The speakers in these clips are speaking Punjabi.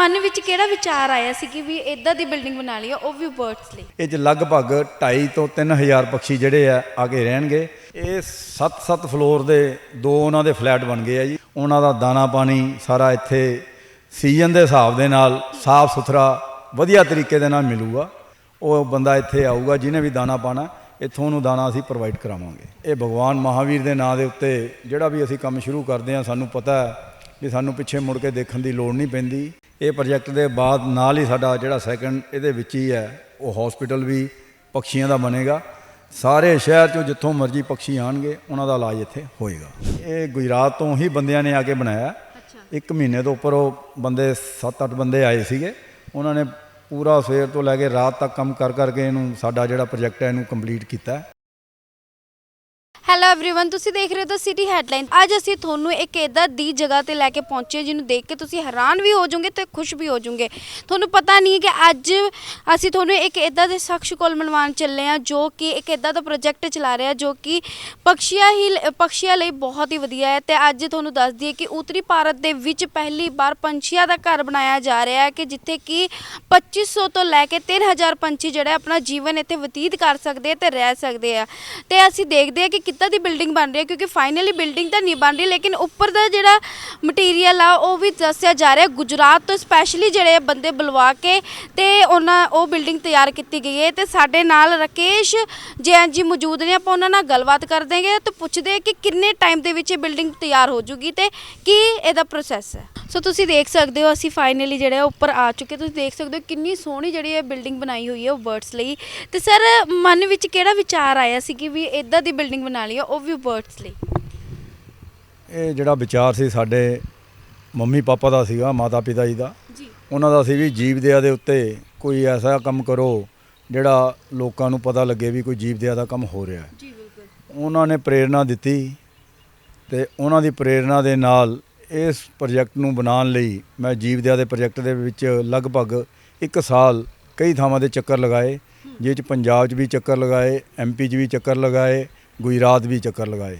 ਮਨ ਵਿੱਚ ਕਿਹੜਾ ਵਿਚਾਰ ਆਇਆ ਸੀ ਕਿ ਵੀ ਇਦਾਂ ਦੀ ਬਿਲਡਿੰਗ ਬਣਾ ਲਈ ਆ, ਉਹ ਵੀ ਬਰਡਸ ਲਈ? ਇਹ 'ਚ ਲਗਭਗ 2.5 ਤੋਂ 3000 ਪੰਛੀ ਜਿਹੜੇ ਆ ਆ ਕੇ ਰਹਿਣਗੇ। ਇਹ 7-7 ਫਲੋਰ ਦੇ ਦੋ ਉਹਨਾਂ ਦੇ ਫਲੈਟ ਬਣ ਗਏ ਆ ਜੀ। ਉਹਨਾਂ ਦਾ ਦਾਣਾ ਪਾਣੀ ਸਾਰਾ ਇੱਥੇ ਸੀਜ਼ਨ ਦੇ ਹਿਸਾਬ ਦੇ ਨਾਲ ਸਾਫ਼ ਸੁਥਰਾ ਵਧੀਆ ਤਰੀਕੇ ਦੇ ਨਾਲ ਮਿਲੂਗਾ। ਉਹ ਬੰਦਾ ਇੱਥੇ ਆਊਗਾ ਜਿਹਨੇ ਵੀ ਦਾਣਾ ਪਾਣਾ ਇੱਥੋਂ ਉਹਨੂੰ ਦਾਣਾ ਅਸੀਂ ਪ੍ਰੋਵਾਈਡ ਕਰਾਵਾਂਗੇ। ਇਹ ਭਗਵਾਨ ਮਹਾਵੀਰ ਦੇ ਨਾਂ ਦੇ ਉੱਤੇ ਜਿਹੜਾ ਵੀ ਅਸੀਂ ਕੰਮ ਸ਼ੁਰੂ ਕਰਦੇ ਹਾਂ ਸਾਨੂੰ ਪਤਾ ਹੈ ਵੀ ਸਾਨੂੰ ਪਿੱਛੇ ਮੁੜ ਕੇ ਦੇਖਣ ਦੀ ਲੋੜ ਨਹੀਂ ਪੈਂਦੀ। ਇਹ ਪ੍ਰੋਜੈਕਟ ਦੇ ਬਾਅਦ ਨਾਲ ਹੀ ਸਾਡਾ ਜਿਹੜਾ ਸੈਕੰਡ ਇਹਦੇ ਵਿੱਚ ਹੀ ਹੈ ਉਹ ਹਸਪੀਟਲ ਵੀ ਪਕਸ਼ੀਆਂ ਦਾ ਬਣੇਗਾ। ਸਾਰੇ ਸ਼ਹਿਰ ਚੋਂ ਜਿੱਥੋਂ ਮਰਜ਼ੀ ਪਕਸ਼ੀ ਆਣਗੇ ਉਹਨਾਂ ਦਾ ਇਲਾਜ ਇੱਥੇ ਹੋਏਗਾ। ਇਹ ਗੁਜਰਾਤ ਤੋਂ ਹੀ ਬੰਦਿਆਂ ਨੇ ਆ ਕੇ ਬਣਾਇਆ। ਇੱਕ ਮਹੀਨੇ ਤੋਂ ਉੱਪਰ ਉਹ ਬੰਦੇ 7-8 ਬੰਦੇ ਆਏ ਸੀਗੇ। ਉਹਨਾਂ ਨੇ ਪੂਰਾ ਸਵੇਰ ਤੋਂ ਲੈ ਕੇ ਰਾਤ ਤੱਕ ਕੰਮ ਕਰ ਕਰਕੇ ਇਹਨੂੰ ਸਾਡਾ ਜਿਹੜਾ ਪ੍ਰੋਜੈਕਟ ਹੈ ਇਹਨੂੰ ਕੰਪਲੀਟ ਕੀਤਾ। ਹੈਲੋ एवरीवन ਤੁਸੀਂ ਦੇਖ ਰਹੇ ਹੋ ਤਾਂ ਸਿਟੀ ਹੈਡਲਾਈਨ ਅੱਜ ਅਸੀਂ ਤੁਹਾਨੂੰ ਇੱਕ ਇਦਾਂ ਦੀ ਜਗ੍ਹਾ ਤੇ ਲੈ ਕੇ ਪਹੁੰਚੇ ਜਿਹਨੂੰ ਦੇਖ ਕੇ ਤੁਸੀਂ ਹੈਰਾਨ ਵੀ ਹੋ ਜਾਓਗੇ ਤੇ ਖੁਸ਼ ਵੀ ਹੋ ਜਾਓਗੇ ਤੁਹਾਨੂੰ ਪਤਾ ਨਹੀਂ ਕਿ ਅੱਜ ਅਸੀਂ ਤੁਹਾਨੂੰ ਇੱਕ ਇਦਾਂ ਦੇ ਸ਼ਖਸ ਕੋਲ ਮਿਲਵਾਉਣ ਚੱਲੇ ਆ ਜੋ ਕਿ ਇੱਕ ਇਦਾਂ ਦਾ ਪ੍ਰੋਜੈਕਟ ਚਲਾ ਰਿਹਾ ਜੋ ਕਿ ਪਕਸ਼ੀਆਂ ਹੀ ਪਕਸ਼ੀਆਂ ਲਈ ਬਹੁਤ ਹੀ ਵਧੀਆ ਹੈ ਤੇ ਅੱਜ ਤੁਹਾਨੂੰ ਦੱਸ ਦਈਏ ਕਿ ਉੱਤਰੀ ਭਾਰਤ ਦੇ ਵਿੱਚ ਪਹਿਲੀ ਵਾਰ ਪੰਛੀਆਂ ਦਾ ਘਰ ਬਣਾਇਆ ਜਾ ਰਿਹਾ ਹੈ ਕਿ ਜਿੱਥੇ ਕਿ 2500 ਤੋਂ ਲੈ ਕੇ 3000 ਪੰਛੀ ਜਿਹੜੇ ਆਪਣਾ ਜੀਵਨ ਇੱਥੇ ਬਤੀਤ ਕਰ ਸਕਦੇ ਆ ਤੇ ਰਹਿ ਸਕਦੇ ਆ ਤੇ ਅਸੀਂ ਦੇਖਦੇ ਆ ਕਿ ਕਿੱਦਾਂ ਦੀ ਬਿਲਡਿੰਗ ਬਣ ਰਹੀ ਹੈ, ਕਿਉਂਕਿ ਫਾਈਨਲੀ ਬਿਲਡਿੰਗ ਤਾਂ ਨਹੀਂ ਬਣ ਰਹੀ, ਲੇਕਿਨ ਉੱਪਰ ਦਾ ਜਿਹੜਾ ਮਟੀਰੀਅਲ ਆ, ਉਹ ਵੀ ਦੱਸਿਆ ਜਾ ਰਿਹਾ ਗੁਜਰਾਤ ਤੋਂ ਸਪੈਸ਼ਲੀ ਜਿਹੜੇ ਬੰਦੇ ਬੁਲਵਾ ਕੇ ਤੇ ਉਹਨਾਂ, ਉਹ ਬਿਲਡਿੰਗ ਤਿਆਰ ਕੀਤੀ ਗਈ ਹੈ। ਤੇ ਸਾਡੇ ਨਾਲ ਰਕੇਸ਼ ਜੈਨ ਜੀ ਮੌਜੂਦ ਨੇ, ਆਪਾਂ ਉਹਨਾਂ ਨਾਲ ਗੱਲਬਾਤ ਕਰਦੇਗੇ ਤੇ ਪੁੱਛਦੇ ਆ ਕਿ ਕਿੰਨੇ ਟਾਈਮ ਦੇ ਵਿੱਚ ਇਹ ਬਿਲਡਿੰਗ ਤਿਆਰ ਹੋ ਜੂਗੀ ਤੇ ਕੀ ਇਹਦਾ ਪ੍ਰੋਸੈਸ ਹੈ। ਸੋ ਤੁਸੀਂ ਦੇਖ ਸਕਦੇ ਹੋ ਅਸੀਂ ਫਾਈਨਲੀ ਜਿਹੜੇ ਉੱਪਰ ਆ ਚੁੱਕੇ। ਤੁਸੀਂ ਦੇਖ ਸਕਦੇ ਹੋ ਕਿੰਨੀ ਸੋਹਣੀ ਜਿਹੜੀ ਇਹ ਬਿਲਡਿੰਗ ਬਣਾਈ ਹੋਈ ਹੈ ਉਹ ਬਰਡਸ ਲਈ। ਤੇ ਸਰ ਮਨ ਵਿੱਚ ਕਿਹੜਾ ਵਿਚਾਰ ਆਇਆ ਸੀ ਕਿ ਵੀ ਇਦਾਂ ਦੀ ਬਿਲਡਿੰਗ ਬਣਾ ਲਈ ਆ, ਉਹ ਵੀ ਬਰਡਸ ਲਈ? ਇਹ ਜਿਹੜਾ ਵਿਚਾਰ ਸੀ ਸਾਡੇ ਮੰਮੀ ਪਾਪਾ ਦਾ ਸੀਗਾ ਮਾਤਾ ਪਿਤਾ ਜੀ ਦਾ। ਜੀ। ਉਹਨਾਂ ਦਾ ਸੀ ਵੀ ਜੀਵ ਦਇਆ ਦੇ ਉੱਤੇ ਕੋਈ ਐਸਾ ਕੰਮ ਕਰੋ ਜਿਹੜਾ ਲੋਕਾਂ ਨੂੰ ਪਤਾ ਲੱਗੇ ਵੀ ਕੋਈ ਜੀਵ ਦਇਆ ਦਾ ਕੰਮ ਹੋ ਰਿਹਾ ਹੈ। ਜੀ ਬਿਲਕੁਲ। ਉਹਨਾਂ ਨੇ ਪ੍ਰੇਰਣਾ ਦਿੱਤੀ ਤੇ ਉਹਨਾਂ ਦੀ ਪ੍ਰੇਰਣਾ ਦੇ ਨਾਲ ਇਸ ਪ੍ਰੋਜੈਕਟ ਨੂੰ ਬਣਾਉਣ ਲਈ ਮੈਂ ਜੀਵ ਦਇਆ ਦੇ ਪ੍ਰੋਜੈਕਟ ਦੇ ਵਿੱਚ ਲਗਭਗ ਇੱਕ ਸਾਲ ਕਈ ਥਾਵਾਂ ਦੇ ਚੱਕਰ ਲਗਾਏ, ਜਿਹ ਚ ਪੰਜਾਬ 'ਚ ਵੀ ਚੱਕਰ ਲਗਾਏ ਐਮਪੀ 'ਚ ਵੀ ਚੱਕਰ ਲਗਾਏ, ਗੁਜਰਾਤ ਵੀ ਚੱਕਰ ਲਗਾਏ।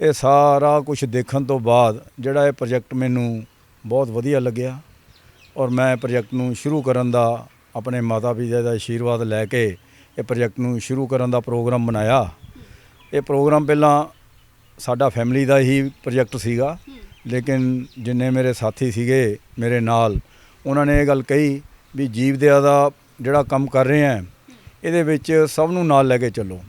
ਇਹ ਸਾਰਾ ਕੁਝ ਦੇਖਣ ਤੋਂ ਬਾਅਦ ਜਿਹੜਾ ਇਹ ਪ੍ਰੋਜੈਕਟ ਮੈਨੂੰ ਬਹੁਤ ਵਧੀਆ ਲੱਗਿਆ ਔਰ ਮੈਂ ਪ੍ਰੋਜੈਕਟ ਨੂੰ ਸ਼ੁਰੂ ਕਰਨ ਦਾ ਆਪਣੇ ਮਾਤਾ ਪਿਤਾ ਦਾ ਆਸ਼ੀਰਵਾਦ ਲੈ ਕੇ ਇਹ ਪ੍ਰੋਜੈਕਟ ਨੂੰ ਸ਼ੁਰੂ ਕਰਨ ਦਾ ਪ੍ਰੋਗਰਾਮ ਬਣਾਇਆ। ਇਹ ਪ੍ਰੋਗਰਾਮ ਪਹਿਲਾਂ ਸਾਡਾ ਫੈਮਿਲੀ ਦਾ ਹੀ ਪ੍ਰੋਜੈਕਟ ਸੀਗਾ। ਲੇਕਿਨ ਜਿੰਨੇ ਮੇਰੇ ਸਾਥੀ ਸੀਗੇ ਮੇਰੇ ਨਾਲ ਉਹਨਾਂ ਨੇ ਇਹ ਗੱਲ ਕਹੀ ਵੀ ਜੀਵ ਦਇਆ ਦਾ ਜਿਹੜਾ ਕੰਮ ਕਰ ਰਹੇ ਆ ਇਹਦੇ ਵਿੱਚ ਸਭ ਨੂੰ ਨਾਲ ਲੈ ਕੇ ਚੱਲੋ।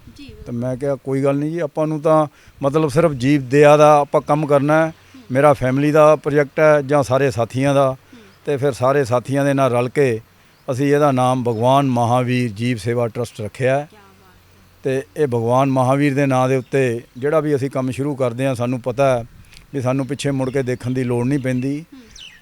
ਤਾਂ ਮੈਂ ਕਿਹਾ ਕੋਈ ਗੱਲ ਨਹੀਂ ਜੀ ਆਪਾਂ ਨੂੰ ਤਾਂ ਮਤਲਬ ਸਿਰਫ ਜੀਵ ਦਇਆ ਦਾ ਆਪਾਂ ਕੰਮ ਕਰਨਾ ਹੈ ਮੇਰਾ ਫੈਮਿਲੀ ਦਾ ਪ੍ਰੋਜੈਕਟ ਹੈ ਜਾਂ ਸਾਰੇ ਸਾਥੀਆਂ ਦਾ। ਤੇ ਫਿਰ ਸਾਰੇ ਸਾਥੀਆਂ ਦੇ ਨਾਲ ਰਲ ਕੇ ਅਸੀਂ ਇਹਦਾ ਨਾਮ ਭਗਵਾਨ ਮਹਾਵੀਰ ਜੀਵ ਸੇਵਾ ਟਰਸਟ ਰੱਖਿਆ ਤੇ ਇਹ ਭਗਵਾਨ ਮਹਾਵੀਰ ਦੇ ਨਾਂ ਦੇ ਉੱਤੇ ਜਿਹੜਾ ਵੀ ਅਸੀਂ ਕੰਮ ਸ਼ੁਰੂ ਕਰਦੇ ਹਾਂ ਸਾਨੂੰ ਪਤਾ ਹੈ ਵੀ ਸਾਨੂੰ ਪਿੱਛੇ ਮੁੜ ਕੇ ਦੇਖਣ ਦੀ ਲੋੜ ਨਹੀਂ ਪੈਂਦੀ।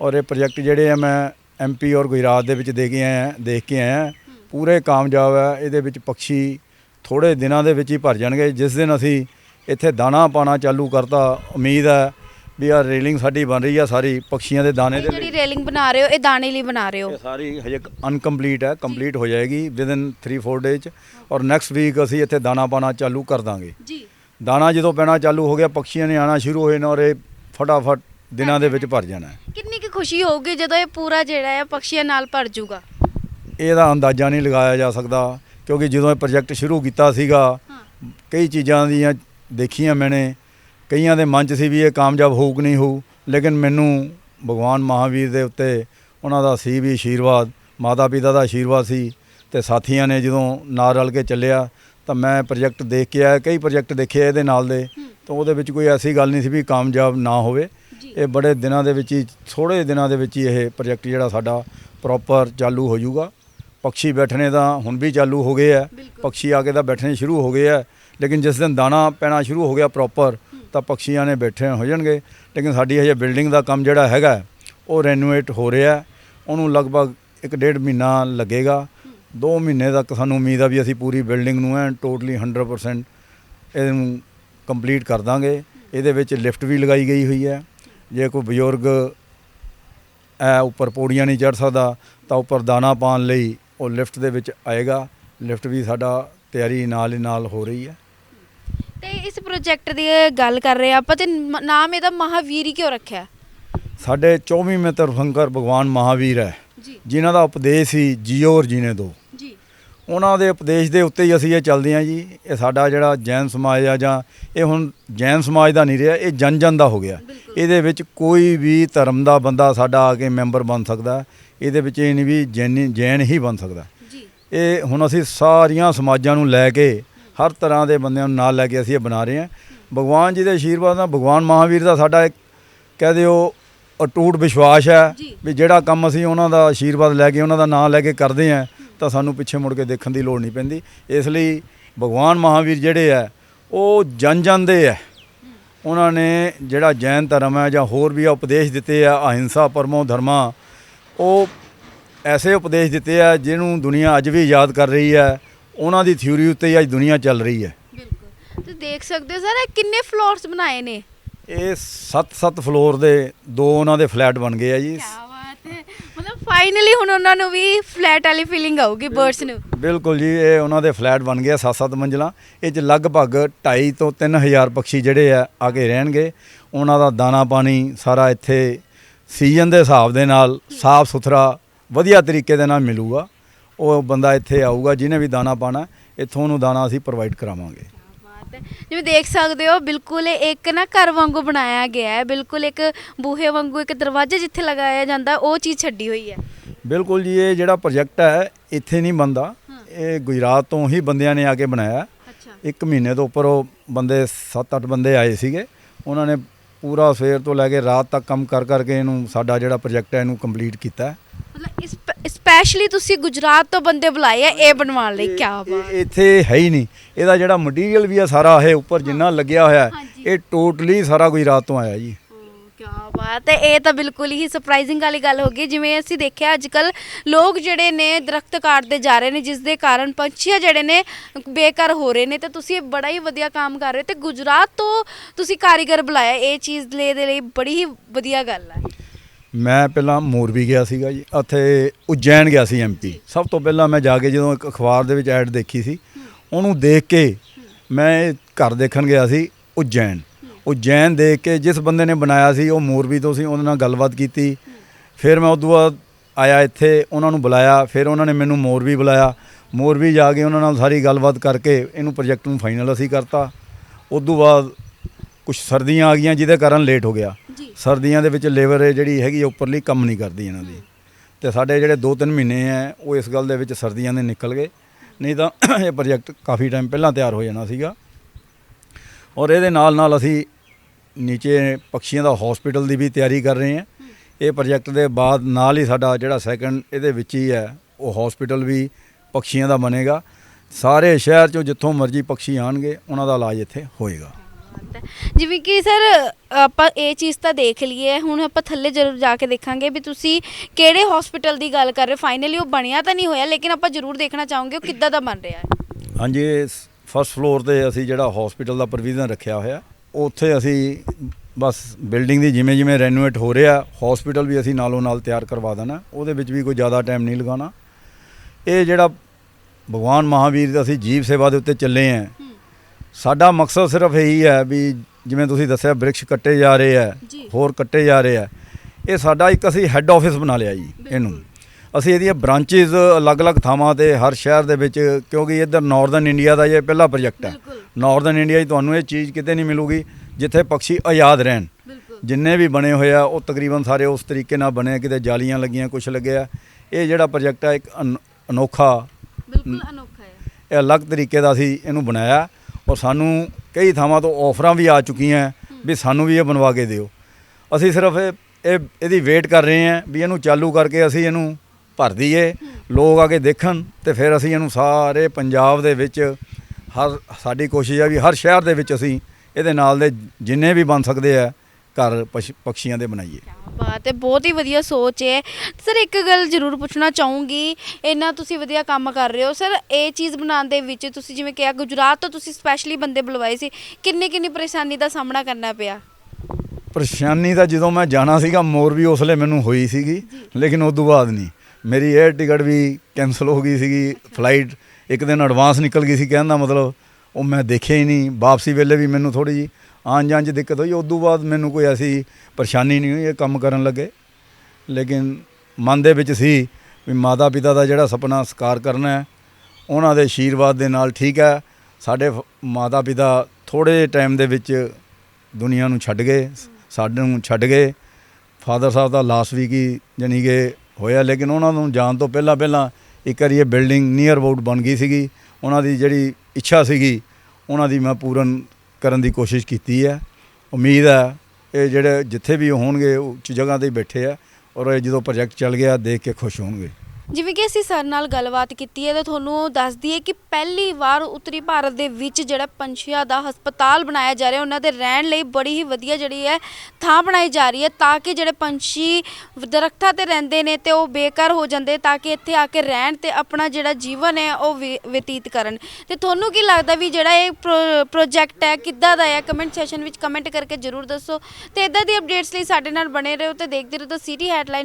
ਔਰ ਇਹ ਪ੍ਰੋਜੈਕਟ ਜਿਹੜੇ ਆ ਮੈਂ ਐਮਪੀ ਔਰ ਗੁਜਰਾਤ ਦੇ ਵਿੱਚ ਦੇ ਕੇ ਆਇਆ ਦੇਖ ਕੇ ਆਇਆ। ਪੂਰੇ ਕਾਮਯਾਬ ਹੈ ਇਹਦੇ ਵਿੱਚ ਪੰਛੀ ਥੋੜੇ ਦਿਨਾਂ ਦੇ ਵਿੱਚ ਹੀ ਭਰ ਜਾਣਗੇ। ਜਿਸ ਦਿਨ ਅਸੀਂ ਇੱਥੇ ਦਾਣਾ ਪਾਣਾ ਚਾਲੂ ਕਰਤਾ ਉਮੀਦ ਹੈ ਵੀ ਆ ਰੇਲਿੰਗ ਸਾਡੀ ਬਣ ਰਹੀ ਆ ਸਾਰੀ ਪੰਛੀਆਂ ਦੇ ਦਾਣੇ ਦੇ ਲਈ ਜਿਹੜੀ ਰੇਲਿੰਗ ਬਣਾ ਰਹੇ ਹੋ ਇਹ ਦਾਣੇ ਲਈ ਬਣਾ ਰਹੇ ਹੋ? ਇਹ ਸਾਰੀ ਹਜੇ ਅਨਕੰਪਲੀਟ ਹੈ ਕੰਪਲੀਟ ਹੋ ਜਾਏਗੀ ਵਿਦਨ 3-4 ਡੇਜ਼ ਔਰ ਨੈਕਸਟ ਵੀਕ ਅਸੀਂ ਇੱਥੇ ਦਾਣਾ ਪਾਣਾ ਚਾਲੂ ਕਰ ਦਾਂਗੇ। ਜੀ। ਦਾਣਾ ਜਦੋਂ ਪੈਣਾ ਚਾਲੂ ਹੋ ਗਿਆ ਪੰਛੀਆਂ ਨੇ ਆਣਾ ਸ਼ੁਰੂ ਹੋਏ ਨੇ ਔਰ ਇਹ ਫਟਾਫਟ ਦਿਨਾਂ ਦੇ ਵਿੱਚ ਭਰ ਜਾਣਾ ਹੈ। ਕਿੰਨੀ ਕੁ ਖੁਸ਼ੀ ਹੋਊਗੀ ਜਦੋਂ ਇਹ ਪੂਰਾ ਜਿਹੜਾ ਹੈ ਪਕਸ਼ੀਆਂ ਨਾਲ ਭਰ ਜਾਊਗਾ? ਇਹਦਾ ਅੰਦਾਜ਼ਾ ਨਹੀਂ ਲਗਾਇਆ ਜਾ ਸਕਦਾ ਕਿਉਂਕਿ ਜਦੋਂ ਇਹ ਪ੍ਰੋਜੈਕਟ ਸ਼ੁਰੂ ਕੀਤਾ ਸੀਗਾ ਹਾਂ। ਕਈ ਚੀਜ਼ਾਂ ਦੀਆਂ ਦੇਖੀਆਂ ਮੈਨੇ ਕਈਆਂ ਦੇ ਮਨ 'ਚ ਸੀ ਵੀ ਇਹ ਕਾਮਯਾਬ ਹੋਊ ਕਿ ਨਹੀਂ ਹੋਊ ਲੇਕਿਨ ਮੈਨੂੰ ਭਗਵਾਨ ਮਹਾਵੀਰ ਦੇ ਉੱਤੇ ਉਹਨਾਂ ਦਾ ਸੀ ਵੀ ਆਸ਼ੀਰਵਾਦ ਮਾਤਾ ਪਿਤਾ ਦਾ ਆਸ਼ੀਰਵਾਦ ਸੀ ਤੇ ਸਾਥੀਆਂ ਨੇ ਜਦੋਂ ਨਾਲ ਰਲ ਕੇ ਚੱਲਿਆ ਤਾਂ ਮੈਂ ਪ੍ਰੋਜੈਕਟ ਦੇਖ ਕੇ ਆਇਆ ਕਈ ਪ੍ਰੋਜੈਕਟ ਦੇਖੇ ਇਹਦੇ ਨਾਲ ਦੇ ਤਾਂ ਉਹਦੇ ਵਿੱਚ ਕੋਈ ਐਸੀ ਗੱਲ ਨਹੀਂ ਸੀ ਵੀ ਕਾਮਯਾਬ ਨਾ ਹੋਵੇ। ਇਹ ਬੜੇ ਦਿਨਾਂ ਦੇ ਵਿੱਚ ਹੀ ਥੋੜੇ ਦਿਨਾਂ ਦੇ ਵਿੱਚ ਹੀ ਇਹ ਪ੍ਰੋਜੈਕਟ ਜਿਹੜਾ ਸਾਡਾ ਪ੍ਰੋਪਰ ਚਾਲੂ ਹੋ ਜਾਊਗਾ। ਪੰਛੀ ਬੈਠਣੇ ਤਾਂ ਹੁਣ ਵੀ ਚਾਲੂ ਹੋ ਗਏ ਆ। ਪੰਛੀ ਆ ਕੇ ਤਾਂ ਬੈਠਣੇ ਸ਼ੁਰੂ ਹੋ ਗਏ ਆ ਲੇਕਿਨ ਜਿਸ ਦਿਨ ਦਾਣਾ ਪੈਣਾ ਸ਼ੁਰੂ ਹੋ ਗਿਆ ਪ੍ਰੋਪਰ ਤਾਂ ਪੰਛੀਆਂ ਨੇ ਬੈਠੇ ਹੋ ਜਾਣਗੇ। ਲੇਕਿਨ ਸਾਡੀ ਹਜੇ ਬਿਲਡਿੰਗ ਦਾ ਕੰਮ ਜਿਹੜਾ ਹੈਗਾ ਉਹ ਰੈਨੋਵੇਟ ਹੋ ਰਿਹਾ। ਉਹਨੂੰ ਲਗਭਗ ਇੱਕ ਡੇਢ ਮਹੀਨਾ ਲੱਗੇਗਾ। 2 ਮਹੀਨੇ ਤੱਕ ਸਾਨੂੰ ਉਮੀਦ ਆ ਵੀ ਅਸੀਂ ਪੂਰੀ ਬਿਲਡਿੰਗ ਨੂੰ ਐ ਟੋਟਲੀ 100% ਇਹਨੂੰ ਕੰਪਲੀਟ ਕਰ ਦਾਂਗੇ। ਇਹਦੇ ਵਿੱਚ ਲਿਫਟ ਵੀ ਲਗਾਈ ਗਈ ਹੋਈ ਹੈ। ਜੇ ਕੋਈ ਬਜ਼ੁਰਗ ਐ ਉੱਪਰ ਪੌੜੀਆਂ ਨਹੀਂ ਚੜ ਸਕਦਾ ਤਾਂ ਉੱਪਰ ਦਾਣਾ ਪਾਣ ਲਈ ਉਹ ਲਿਫਟ ਦੇ ਵਿੱਚ ਆਏਗਾ। ਲਿਫਟ ਵੀ ਸਾਡਾ ਤਿਆਰੀ ਨਾਲ ਹੀ ਨਾਲ ਹੋ ਰਹੀ ਹੈ। ਤੇ ਇਸ ਪ੍ਰੋਜੈਕਟ ਦੀ ਗੱਲ ਕਰ ਰਹੇ ਆਪਾਂ ਤੇ ਨਾਮ ਇਹਦਾ ਮਹਾਵੀਰ ਹੀ ਕਿਉਂ ਰੱਖਿਆ? ਸਾਡੇ 24ਵੇਂ ਤੀਰਥੰਕਰ ਭਗਵਾਨ ਮਹਾਵੀਰ ਹੈ। ਜਿਨ੍ਹਾਂ ਦਾ ਉਪਦੇਸ਼ ਸੀ ਜੀਓ ਔਰ ਜੀਣੇ ਦੋ। ਉਹਨਾਂ ਦੇ ਉਪਦੇਸ਼ ਦੇ ਉੱਤੇ ਹੀ ਅਸੀਂ ਇਹ ਚੱਲਦੇ ਹਾਂ ਜੀ। ਇਹ ਸਾਡਾ ਜਿਹੜਾ ਜੈਨ ਸਮਾਜ ਆ ਜਾਂ ਇਹ ਹੁਣ ਜੈਨ ਸਮਾਜ ਦਾ ਨਹੀਂ ਰਿਹਾ ਇਹ ਜਨ ਜਨ ਦਾ ਹੋ ਗਿਆ। ਇਹਦੇ ਵਿੱਚ ਕੋਈ ਵੀ ਧਰਮ ਦਾ ਬੰਦਾ ਸਾਡਾ ਆ ਕੇ ਮੈਂਬਰ ਬਣ ਸਕਦਾ। ਇਹਦੇ ਵਿੱਚ ਇਹ ਨਹੀਂ ਵੀ ਜੈਨੀ ਜੈਨ ਹੀ ਬਣ ਸਕਦਾ। ਜੀ। ਇਹ ਹੁਣ ਅਸੀਂ ਸਾਰੀਆਂ ਸਮਾਜਾਂ ਨੂੰ ਲੈ ਕੇ ਹਰ ਤਰ੍ਹਾਂ ਦੇ ਬੰਦਿਆਂ ਨੂੰ ਨਾਲ ਲੈ ਕੇ ਅਸੀਂ ਇਹ ਬਣਾ ਰਹੇ ਹਾਂ। ਭਗਵਾਨ ਜੀ ਦੇ ਆਸ਼ੀਰਵਾਦ ਨਾਲ ਭਗਵਾਨ ਮਹਾਵੀਰ ਦਾ ਸਾਡਾ ਇੱਕ ਕਹਿ ਦਿਓ ਅਟੂਟ ਵਿਸ਼ਵਾਸ ਹੈ। ਵੀ ਜਿਹੜਾ ਕੰਮ ਅਸੀਂ ਉਹਨਾਂ ਦਾ ਆਸ਼ੀਰਵਾਦ ਲੈ ਕੇ ਉਹਨਾਂ ਦਾ ਨਾਮ ਲੈ ਕੇ ਕਰਦੇ ਹਾਂ। ਤਾਂ ਸਾਨੂੰ ਪਿੱਛੇ ਮੁੜ ਕੇ ਦੇਖਣ ਦੀ ਲੋੜ ਨਹੀਂ ਪੈਂਦੀ। ਇਸ ਲਈ ਭਗਵਾਨ ਮਹਾਵੀਰ ਜਿਹੜੇ ਹੈ ਉਹ ਜਨ ਜਨ ਦੇ ਹੈ ਉਹਨਾਂ ਨੇ ਜਿਹੜਾ ਜੈਨ ਧਰਮ ਹੈ ਜਾਂ ਹੋਰ ਵੀ ਉਪਦੇਸ਼ ਦਿੱਤੇ ਆ ਅਹਿੰਸਾ ਪਰਮੋ ਧਰਮਾ ਉਹ ਐਸੇ ਉਪਦੇਸ਼ ਦਿੱਤੇ ਆ ਜਿਹਨੂੰ ਦੁਨੀਆ ਅੱਜ ਵੀ ਯਾਦ ਕਰ ਰਹੀ ਹੈ। ਉਹਨਾਂ ਦੀ ਥਿਊਰੀ ਉੱਤੇ ਹੀ ਅੱਜ ਦੁਨੀਆ ਚੱਲ ਰਹੀ ਹੈ। ਬਿਲਕੁਲ। ਤੇ ਦੇਖ ਸਕਦੇ ਹੋ ਸਰ ਇਹ ਕਿੰਨੇ ਫਲੋਰਸ ਬਣਾਏ ਨੇ? ਇਹ 7-7 ਫਲੋਰ ਦੇ ਦੋ ਉਹਨਾਂ ਦੇ ਫਲੈਟ ਬਣ ਗਏ ਆ ਜੀ। ਕੀ ਬਾਤ ਹੈ। ਫਾਈਨਲੀ ਹੁਣ ਉਹਨਾਂ ਨੂੰ ਵੀ ਫਲੈਟ ਵਾਲੀ ਫੀਲਿੰਗ ਆਊਗੀ ਬਰਡਸ ਨੂੰ। ਬਿਲਕੁਲ ਜੀ, ਇਹ ਉਹਨਾਂ ਦੇ ਫਲੈਟ ਬਣ ਗਏ ਆ 7-7 ਮੰਜ਼ਲਾਂ। ਇਹ 'ਚ ਲਗਭਗ 2.5 ਤੋਂ 3000 ਪੰਛੀ ਜਿਹੜੇ ਆ ਆ ਕੇ ਰਹਿਣਗੇ। ਉਹਨਾਂ ਦਾ ਦਾਣਾ ਪਾਣੀ ਸਾਰਾ ਇੱਥੇ ਸੀਜ਼ਨ ਦੇ ਹਿਸਾਬ ਦੇ ਨਾਲ ਸਾਫ਼ ਸੁਥਰਾ, ਵਧੀਆ ਤਰੀਕੇ ਦੇ ਨਾਲ ਮਿਲੂਗਾ। ਉਹ ਬੰਦਾ ਇੱਥੇ ਆਊਗਾ, ਜਿਹਨੇ ਵੀ ਦਾਣਾ ਪਾਣਾ, ਇੱਥੋਂ ਉਹਨੂੰ ਦਾਣਾ ਅਸੀਂ ਪ੍ਰੋਵਾਈਡ ਕਰਾਵਾਂਗੇ। ਹੈ। ਜਿਵੇਂ ਦੇਖ ਸਕਦੇ ਹੋ ਬਿਲਕੁਲ ਇੱਕ ਨਾ ਘਰ ਵਾਂਗੂ ਬਣਾਇਆ ਗਿਆ ਹੈ। ਬਿਲਕੁਲ ਇੱਕ ਬੂਹੇ ਵਾਂਗੂ ਇੱਕ ਦਰਵਾਜ਼ਾ ਜਿੱਥੇ ਲਗਾਇਆ ਜਾਂਦਾ ਉਹ ਚੀਜ਼ ਛੱਡੀ ਹੋਈ ਹੈ। ਬਿਲਕੁਲ ਜੀ ਇਹ ਜਿਹੜਾ ਪ੍ਰੋਜੈਕਟ ਹੈ ਇੱਥੇ ਨਹੀਂ ਬੰਦਾ। ਇਹ ਗੁਜਰਾਤ ਤੋਂ ਹੀ ਬੰਦਿਆਂ ਨੇ ਆ ਕੇ ਬਣਾਇਆ। ਅੱਛਾ। ਇੱਕ ਮਹੀਨੇ ਤੋਂ ਉੱਪਰ ਉਹ ਬੰਦੇ 7-8 ਬੰਦੇ ਆਏ ਸੀਗੇ। ਉਹਨਾਂ ਨੇ ਪੂਰਾ ਸਵੇਰ ਤੋਂ ਲੈ ਕੇ ਰਾਤ ਤੱਕ ਕੰਮ ਕਰ ਕਰਕੇ ਇਹਨੂੰ ਸਾਡਾ ਜਿਹੜਾ ਪ੍ਰੋਜੈਕਟ ਹੈ ਇਹਨੂੰ ਕੰਪਲੀਟ ਕੀਤਾ ਹੈ। ਮਤਲਬ ਸਪੈਸ਼ਲੀ ਤੁਸੀਂ ਗੁਜਰਾਤ ਤੋਂ ਬੰਦੇ ਬੁਲਾਏ ਆ ਇਹ ਬਣਵਾਉਣ ਲਈ ਕੀ ਬਾਤ। ਇੱਥੇ ਹੈ ਹੀ ਨਹੀਂ। ਇਹਦਾ ਜਿਹੜਾ ਮਟੀਰੀਅਲ ਵੀ ਆ ਸਾਰਾ ਇਹ ਉੱਪਰ ਜਿੰਨਾ ਲੱਗਿਆ ਹੋਇਆ ਹੈ, ਹਾਂਜੀ। ਇਹ ਟੋਟਲੀ ਸਾਰਾ ਗੁਜਰਾਤ ਤੋਂ ਆਇਆ ਜੀ। ਕੀ ਬਾਤ ਹੈ ਇਹ ਤਾਂ ਬਿਲਕੁਲ ਹੀ ਸਰਪ੍ਰਾਈਜ਼ਿੰਗ ਵਾਲੀ ਗੱਲ ਹੋ ਗਈ। ਜਿਵੇਂ ਅਸੀਂ ਦੇਖਿਆ ਅੱਜ ਕੱਲ ਲੋਕ ਜਿਹੜੇ ਨੇ ਦਰਖਤ ਕਾਟਦੇ ਜਾ ਰਹੇ ਨੇ, ਜਿਸ ਦੇ ਕਾਰਨ ਪੰਛੀ ਜਿਹੜੇ ਨੇ ਬੇਕਾਰ ਹੋ ਰਹੇ ਨੇ। ਤੇ ਤੁਸੀਂ ਇਹ ਬੜਾ ਹੀ ਵਧੀਆ ਕੰਮ ਕਰ ਰਹੇ ਹੋ। ਤੇ ਗੁਜਰਾਤ ਤੋਂ ਤੁਸੀਂ ਕਾਰੀਗਰ ਬੁਲਾਇਆ। ਇਹ ਚੀਜ਼ ਲਈ ਦੇ ਲਈ ਬੜੀ ਹੀ ਵਧੀਆ ਗੱਲ ਹੈ ਮੈਂ ਪਹਿਲਾਂ ਮੋਰਬੀ ਗਿਆ ਸੀਗਾ ਜੀ। ਉੱਥੇ ਉਜੈਨ ਗਿਆ ਸੀ ਐਮਪੀ ਸਭ ਤੋਂ ਪਹਿਲਾਂ ਮੈਂ ਜਾ ਕੇ ਜਦੋਂ ਇੱਕ ਅਖਬਾਰ ਦੇ ਵਿੱਚ ਐਡ ਦੇਖੀ ਸੀ, ਉਹਨੂੰ ਦੇਖ ਕੇ ਮੈਂ ਘਰ ਦੇਖਣ ਗਿਆ ਸੀ ਉਜੈਨ। ਉਜੈਨ ਦੇਖ ਕੇ ਜਿਸ ਬੰਦੇ ਨੇ ਬਣਾਇਆ ਸੀ ਉਹ ਮੋਰਬੀ ਤੋਂ ਸੀ ਉਹਦੇ ਨਾਲ ਗੱਲਬਾਤ ਕੀਤੀ। ਫਿਰ ਮੈਂ ਉਦੋਂ ਬਾਅਦ ਆਇਆ ਇੱਥੇ ਉਹਨਾਂ ਨੂੰ ਬੁਲਾਇਆ। ਫਿਰ ਉਹਨਾਂ ਨੇ ਮੈਨੂੰ ਮੋਰਬੀ ਬੁਲਾਇਆ। ਮੋਰਬੀ ਜਾ ਕੇ ਉਹਨਾਂ ਨਾਲ ਸਾਰੀ ਗੱਲਬਾਤ ਕਰਕੇ ਇਹਨੂੰ ਪ੍ਰੋਜੈਕਟ ਨੂੰ ਫਾਈਨਲ ਅਸੀਂ ਕਰਤਾ। ਉਦੋਂ ਬਾਅਦ ਕੁਝ ਸਰਦੀਆਂ ਆ ਗਈਆਂ ਜਿਹਦੇ ਕਾਰਨ ਲੇਟ ਹੋ ਗਿਆ। ਸਰਦੀਆਂ ਦੇ ਵਿੱਚ ਲੇਬਰ ਜਿਹੜੀ ਹੈਗੀ ਉੱਪਰਲੀ ਕੰਮ ਨਹੀਂ ਕਰਦੀ ਇਹਨਾਂ ਦੀ। ਤੇ ਸਾਡੇ ਜਿਹੜੇ 2-3 ਮਹੀਨੇ ਆ ਉਹ ਇਸ ਗੱਲ ਦੇ ਵਿੱਚ ਸਰਦੀਆਂ ਦੇ ਨਿਕਲ ਗਏ। ਨਹੀਂ ਤਾਂ ਇਹ ਪ੍ਰੋਜੈਕਟ ਕਾਫੀ ਟਾਈਮ ਪਹਿਲਾਂ ਤਿਆਰ ਹੋ ਜਾਣਾ ਸੀਗਾ। ਔਰ ਇਹਦੇ ਨਾਲ ਨਾਲ ਅਸੀਂ ਨੀਚੇ ਪੰਛੀਆਂ ਦਾ ਹਸਪੀਟਲ ਦੀ ਵੀ ਤਿਆਰੀ ਕਰ ਰਹੇ ਹਾਂ। ਇਹ ਪ੍ਰੋਜੈਕਟ ਦੇ ਬਾਅਦ ਨਾਲ ਹੀ ਸਾਡਾ ਜਿਹੜਾ ਸੈਕੰਡ ਇਹਦੇ ਵਿੱਚ ਹੀ ਹੈ ਉਹ ਹਸਪੀਟਲ ਵੀ ਪੰਛੀਆਂ ਦਾ ਬਣੇਗਾ। ਸਾਰੇ ਸ਼ਹਿਰ ਚੋਂ ਜਿੱਥੋਂ ਮਰਜ਼ੀ ਪੰਛੀ ਆਣਗੇ ਉਹਨਾਂ ਦਾ ਇਲਾਜ ਇੱਥੇ ਹੋਏਗਾ। ਜਿਵੇਂ ਕਿ ਸਰ ਆਪਾਂ ਇਹ ਚੀਜ਼ ਤਾਂ ਦੇਖ ਲਈਏ ਹੁਣ ਆਪਾਂ ਥੱਲੇ ਜ਼ਰੂਰ ਜਾ ਕੇ ਦੇਖਾਂਗੇ ਵੀ ਤੁਸੀਂ ਕਿਹੜੇ ਹਸਪੀਟਲ ਦੀ ਗੱਲ ਕਰ ਰਹੇ ਫਾਈਨਲੀ ਉਹ ਬਣਿਆ ਤਾਂ ਨਹੀਂ ਹੋਇਆ ਲੇਕਿਨ ਆਪਾਂ ਜ਼ਰੂਰ ਦੇਖਣਾ ਚਾਹੋਗੇ ਉਹ ਕਿੱਦਾਂ ਦਾ ਬਣ ਰਿਹਾ ਹੈ। ਹਾਂਜੀ ਫਸਟ ਫਲੋਰ ਤੇ ਅਸੀਂ ਜਿਹੜਾ ਹਸਪੀਟਲ ਦਾ ਪ੍ਰੋਵੀਜ਼ਨ ਰੱਖਿਆ ਹੋਇਆ ਉੱਥੇ ਅਸੀਂ ਬਸ ਬਿਲਡਿੰਗ ਦੀ ਜਿਵੇਂ ਜਿਵੇਂ ਰੈਨੋਵੇਟ ਹੋ ਰਿਹਾ ਹਸਪੀਟਲ ਵੀ ਅਸੀਂ ਨਾਲੋਂ ਨਾਲ ਤਿਆਰ ਕਰਵਾ ਦੇਣਾ ਉਹਦੇ ਵਿੱਚ ਵੀ ਕੋਈ ਜ਼ਿਆਦਾ ਟਾਈਮ ਨਹੀਂ ਲਗਾਉਣਾ। ਇਹ ਜਿਹੜਾ ਭਗਵਾਨ ਮਹਾਵੀਰ ਦਾ ਅਸੀਂ ਜੀਵ ਸੇਵਾ ਦੇ ਉੱਤੇ ਚੱਲੇ ਆਂ ਸਾਡਾ ਮਕਸਦ ਸਿਰਫ ਇਹੀ ਹੈ ਵੀ ਜਿਵੇਂ ਤੁਸੀਂ ਦੱਸਿਆ ਬ੍ਰਿਕਸ਼ ਕੱਟੇ ਜਾ ਰਹੇ ਆ। ਹੋਰ ਕੱਟੇ ਜਾ ਰਹੇ ਆ ਇਹ ਸਾਡਾ ਇੱਕ ਅਸੀਂ ਹੈੱਡ ਆਫਿਸ ਬਣਾ ਲਿਆ ਜੀ ਇਹਨੂੰ। ਅਸੀਂ ਇਹਦੀਆਂ ਬ੍ਰਾਂਚੇਸ ਅਲੱਗ-ਅਲੱਗ ਥਾਵਾਂ ਤੇ ਹਰ ਸ਼ਹਿਰ ਦੇ ਵਿੱਚ ਕਿਉਂਕਿ ਇੱਧਰ ਨਾਰਥਰਨ ਇੰਡੀਆ ਦਾ ਇਹ ਪਹਿਲਾ ਪ੍ਰੋਜੈਕਟ ਹੈ। ਨਾਰਥਰਨ ਇੰਡੀਆ 'ਚ ਤੁਹਾਨੂੰ ਇਹ ਚੀਜ਼ ਕਿਤੇ ਨਹੀਂ ਮਿਲੂਗੀ ਜਿੱਥੇ ਪੰਛੀ ਆਜ਼ਾਦ ਰਹਿਣ। ਜਿੰਨੇ ਵੀ ਬਣੇ ਹੋਏ ਆ ਉਹ ਤਕਰੀਬਨ ਸਾਰੇ ਉਸ ਤਰੀਕੇ ਨਾਲ ਬਣੇ ਆ, ਕਿਤੇ ਜਾਲੀਆਂ ਲੱਗੀਆਂ ਕੁਝ ਲੱਗਿਆ। ਇਹ ਜਿਹੜਾ ਪ੍ਰੋਜੈਕਟ ਹੈ ਇੱਕ ਅਨ- ਅਨੋਖਾ। ਬਿਲਕੁਲ ਅਨੋਖਾ ਹੈ। ਇਹ ਅਲੱਗ ਤਰੀਕੇ ਦਾ ਅਸੀਂ ਇਹਨੂੰ ਬਣਾਇਆ। ਔਰ ਸਾਨੂੰ ਕਈ ਥਾਵਾਂ ਤੋਂ ਆਫਰਾਂ ਵੀ ਆ ਚੁੱਕੀਆਂ ਵੀ ਸਾਨੂੰ ਵੀ ਇਹ ਬਣਵਾ ਕੇ ਦਿਓ। ਅਸੀਂ ਸਿਰਫ ਇਹ ਇਹਦੀ ਵੇਟ ਕਰ ਰਹੇ ਹਾਂ ਵੀ ਇਹਨੂੰ ਚਾਲੂ ਕਰਕੇ ਅਸੀਂ ਇਹਨੂੰ ਭਰ ਦਈਏ ਲੋਕ ਆ ਕੇ ਦੇਖਣ ਤੇ ਫਿਰ ਅਸੀਂ ਇਹਨੂੰ ਸਾਰੇ ਪੰਜਾਬ ਦੇ ਵਿੱਚ ਹਰ ਸਾਡੀ ਕੋਸ਼ਿਸ਼ ਹੈ ਵੀ ਹਰ ਸ਼ਹਿਰ ਦੇ ਵਿੱਚ ਅਸੀਂ ਇਹਦੇ ਨਾਲ ਦੇ ਜਿੰਨੇ ਵੀ ਬਣ ਸਕਦੇ ਆ ਘਰ ਪੰਛੀਆਂ ਦੇ ਬਣਾਈਏ। ਬਾਤ ਹੈ ਬਹੁਤ ਹੀ ਵਧੀਆ ਸੋਚ ਹੈ ਸਰ ਇੱਕ ਗੱਲ ਜ਼ਰੂਰ ਪੁੱਛਣਾ ਚਾਹੂੰਗੀ ਇੰਨਾ ਤੁਸੀਂ ਵਧੀਆ ਕੰਮ ਕਰ ਰਹੇ ਹੋ। ਸਰ ਇਹ ਚੀਜ਼ ਬਣਾਉਣ ਦੇ ਵਿੱਚ ਤੁਸੀਂ ਜਿਵੇਂ ਕਿਹਾ ਗੁਜਰਾਤ ਤੋਂ ਤੁਸੀਂ ਸਪੈਸ਼ਲੀ ਬੰਦੇ ਬੁਲਵਾਏ ਸੀ ਕਿੰਨੀ ਕਿੰਨੀ ਪਰੇਸ਼ਾਨੀ ਦਾ ਸਾਹਮਣਾ ਕਰਨਾ ਪਿਆ? ਪਰੇਸ਼ਾਨੀ ਤਾਂ ਜਦੋਂ ਮੈਂ ਜਾਣਾ ਸੀਗਾ ਮੋਰ ਵੀ ਉਸਲੇ ਮੈਨੂੰ ਹੋਈ ਸੀਗੀ ਲੇਕਿਨ ਉਸ ਤੋਂ ਬਾਅਦ ਨਹੀਂ। ਮੇਰੀ 에ਅਰ ਟਿਕਟ ਵੀ ਕੈਨਸਲ ਹੋ ਗਈ ਸੀਗੀ ਫਲਾਈਟ ਇੱਕ ਦਿਨ ਐਡਵਾਂਸ ਨਿਕਲ ਗਈ ਸੀ ਕਹਿਣ ਦਾ ਮਤਲਬ, ਉਹ ਮੈਂ ਦੇਖਿਆ ਹੀ ਨਹੀਂ, ਵਾਪਸੀ ਵੇਲੇ ਵੀ ਮੈਨੂੰ ਥੋੜੀ ਜੀ ਆਉਣ ਜਾਣ 'ਚ ਦਿੱਕਤ ਹੋਈ, ਉਦੋਂ ਬਾਅਦ ਮੈਨੂੰ ਕੋਈ ਐਸੀ ਪਰੇਸ਼ਾਨੀ ਨਹੀਂ ਹੋਈ, ਇਹ ਕੰਮ ਕਰਨ ਲੱਗੇ। ਲੇਕਿਨ ਮਨ ਦੇ ਵਿੱਚ ਸੀ ਵੀ ਮਾਤਾ ਪਿਤਾ ਦਾ ਜਿਹੜਾ ਸੁਪਨਾ ਸਾਕਾਰ ਕਰਨਾ ਹੈ, ਉਹਨਾਂ ਦੇ ਆਸ਼ੀਰਵਾਦ ਦੇ ਨਾਲ ਠੀਕ ਹੈ, ਸਾਡੇ ਮਾਤਾ ਪਿਤਾ ਥੋੜੇ ਟਾਈਮ ਦੇ ਵਿੱਚ ਦੁਨੀਆ ਨੂੰ ਛੱਡ ਗਏ ਸਾਡੇ ਨੂੰ ਛੱਡ ਗਏ। ਫਾਦਰ ਸਾਹਿਬ ਦਾ ਲਾਸਟ ਵੀਕ ਹੀ ਜਾਣੀ ਕਿ ਹੋਇਆ, ਲੇਕਿਨ ਉਹਨਾਂ ਨੂੰ ਜਾਣ ਤੋਂ ਪਹਿਲਾਂ ਪਹਿਲਾਂ ਇੱਕ ਵਾਰੀ ਇਹ ਬਿਲਡਿੰਗ ਨੀਅਰ ਅਬਾਊਟ ਬਣ ਗਈ ਸੀਗੀ। ਉਹਨਾਂ ਦੀ ਜਿਹੜੀ ਇੱਛਾ ਸੀਗੀ, ਉਹਨਾਂ ਦੀ ਮੈਂ ਪੂਰਨ ਕਰਨ ਦੀ ਕੋਸ਼ਿਸ਼ ਕੀਤੀ ਹੈ। ਉਮੀਦ ਹੈ ਇਹ ਜਿਹੜੇ ਜਿੱਥੇ ਵੀ ਹੋਣਗੇ ਉੱਚ ਜਗ੍ਹਾ ਤੇ ਬੈਠੇ ਆ ਔਰ ਇਹ ਜਦੋਂ ਪ੍ਰੋਜੈਕਟ ਚੱਲ ਗਿਆ, ਦੇਖ ਕੇ ਖੁਸ਼ ਹੋਣਗੇ। ਜਿਵੇਂ ਕਿ ਅਸੀਂ ਸਰ ਨਾਲ ਗੱਲਬਾਤ ਕੀਤੀ ਹੈ ਤਾਂ ਤੁਹਾਨੂੰ ਦੱਸ ਦਈਏ ਕਿ ਪਹਿਲੀ ਵਾਰ ਉੱਤਰੀ ਭਾਰਤ ਦੇ ਵਿੱਚ ਜਿਹੜਾ ਪੰਛੀਆਂ ਦਾ ਹਸਪਤਾਲ ਬਣਾਇਆ ਜਾ ਰਿਹਾ, ਉਹਨਾਂ ਦੇ ਰਹਿਣ ਲਈ ਬੜੀ ਹੀ ਵਧੀਆ ਜਿਹੜੀ ਹੈ ਥਾਂ ਬਣਾਈ ਜਾ ਰਹੀ ਹੈ ਤਾਂ ਕਿ ਜਿਹੜੇ ਪੰਛੀ ਦਰਖਤਾਂ ਤੇ ਰਹਿੰਦੇ ਨੇ ਤੇ ਉਹ ਬੇਕਾਰ ਹੋ ਜਾਂਦੇ ਤਾਂ ਕਿ ਇੱਥੇ ਆ ਕੇ ਰਹਿਣ ਤੇ ਆਪਣਾ ਜਿਹੜਾ ਜੀਵਨ ਹੈ ਉਹ ਵੀ- ਬਤੀਤ ਕਰਨ। ਤੇ ਤੁਹਾਨੂੰ ਕੀ ਲੱਗਦਾ ਵੀ ਜਿਹੜਾ ਇਹ ਪ੍ਰੋ, ਪ੍ਰੋਜੈਕਟ ਹੈ, ਕਿੱਦਾਂ ਦਾ ਹੈ? ਕਮੈਂਟ ਸੈਸ਼ਨ ਵਿੱਚ ਕਮੈਂਟ ਕਰਕੇ ਜਰੂਰ ਦੱਸੋ। ਤੇ ਇਦਾਂ ਦੀ ਅਪਡੇਟਸ ਲਈ ਸਾਡੇ ਨਾਲ ਬਣੇ ਰਹੋ ਤੇ ਦੇਖਦੇ ਰਹੋ ਤਾਂ ਸਿਟੀ ਹੈਡਲਾਈਨ